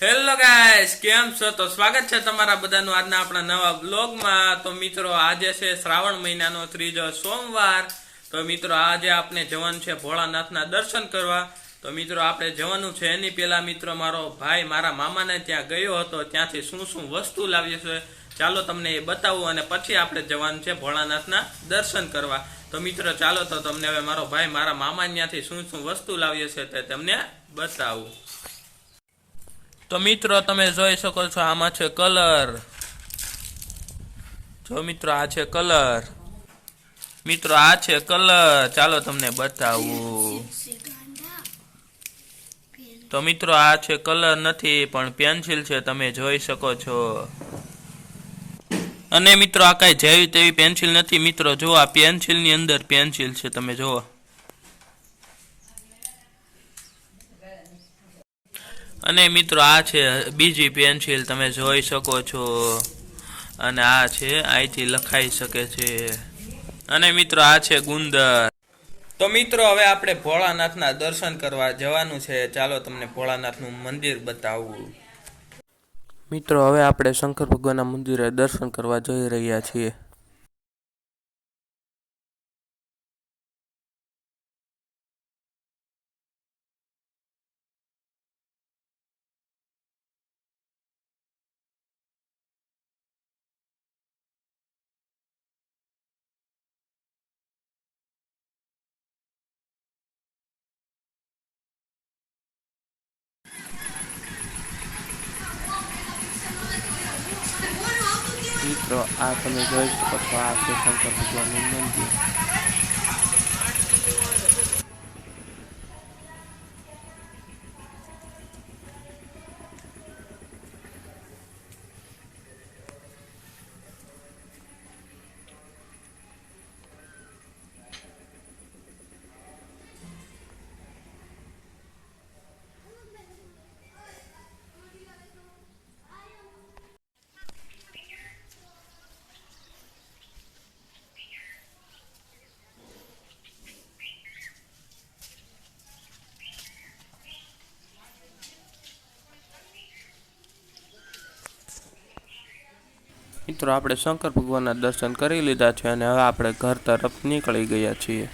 Hello guys કેમ છો? તો સ્વાગત છે તમારા બધાનું આજના આપણા નવા બ્લોગમાં તો મિત્રો, આજે છે શ્રાવણ મહિનાનો ત્રીજો સોમવાર. તો મિત્રો, આજે આપણે જવાનું છે ભોળાનાથના દર્શન કરવા. તો મિત્રો, આપણે જવાનું છે એની પેલા મિત્રો, મારો ભાઈ મારા મામાને ત્યાં ગયો હતો. ત્યાંથી શું શું વસ્તુ લાવ્યો છે, ચાલો તમને એ બતાવું અને પછી આપણે જવાનું છે ભોળાનાથના દર્શન કરવા. તો મિત્રો, ચાલો તો તમને હવે મારો ભાઈ મારા મામા ત્યાંથી શું શું વસ્તુ લાવ્યો છે તે તમને બતાવું. તો મિત્રો, તમે જોઈ શકો છો આમાં છે કલર. જો મિત્રો, આ છે કલર. મિત્રો, આ છે કલર. ચાલો તમને બતાવું. તો મિત્રો, આ છે કલર નથી, પણ પેન્સિલ છે, તમે જોઈ શકો છો. અને મિત્રો, આ કાંઈ જેવી તેવી પેન્સિલ નથી. મિત્રો જો આ પેન્સિલની અંદર પેન્સિલ છે, તમે જુઓ. અને મિત્રો આ છે બીજી પેન્સિલ, તમે જોઈ શકો છો. અને આ છે, અહીંથી લખાઈ શકે છે. અને મિત્રો આ છે ગુંદર. તો મિત્રો, હવે આપણે ભોળાનાથના દર્શન કરવા જવાનું છે. ચાલો તમને ભોળાનાથનું મંદિર બતાવું. મિત્રો, હવે આપણે શંકર ભગવાનના મંદિરે દર્શન કરવા જઈ રહ્યા છીએ. મિત્રો આ તમે જોઈ શકો છો આ છે. શંકર મિત્રો, આપણે શંકર ભગવાનના દર્શન કરી લીધા છે અને હવે આપણે ઘર તરફ નીકળી ગયા છીએ.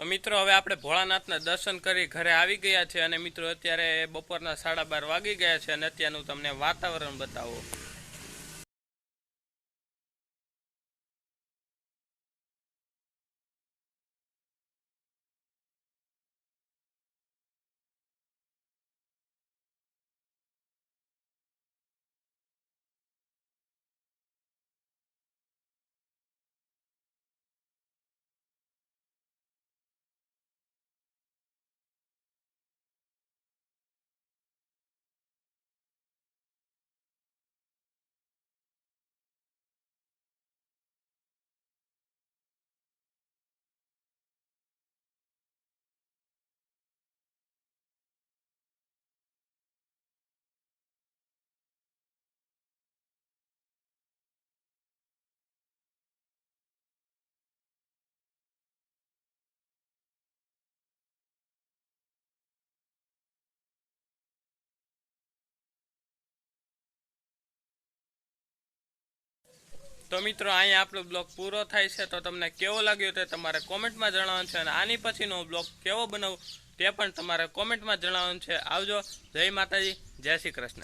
તો મિત્રો, હવે આપણે ભોળાનાથના દર્શન કરી ઘરે આવી ગયા છે અને મિત્રો, અત્યારે બપોરના સાડા બાર વાગી ગયા છે અને અત્યારનું તમને વાતાવરણ બતાવો. તો મિત્રો, અહીંયા આપણો બ્લોગ પૂરો થાય છે. તો તમને કેવો લાગ્યો તે તમારે કોમેન્ટમાં જણાવવાનું છે અને આની પછીનો બ્લોગ કેવો બનાવું તે પણ તમારે કોમેન્ટમાં જણાવવાનું છે. આવજો. જય માતાજી. જય શ્રી કૃષ્ણ.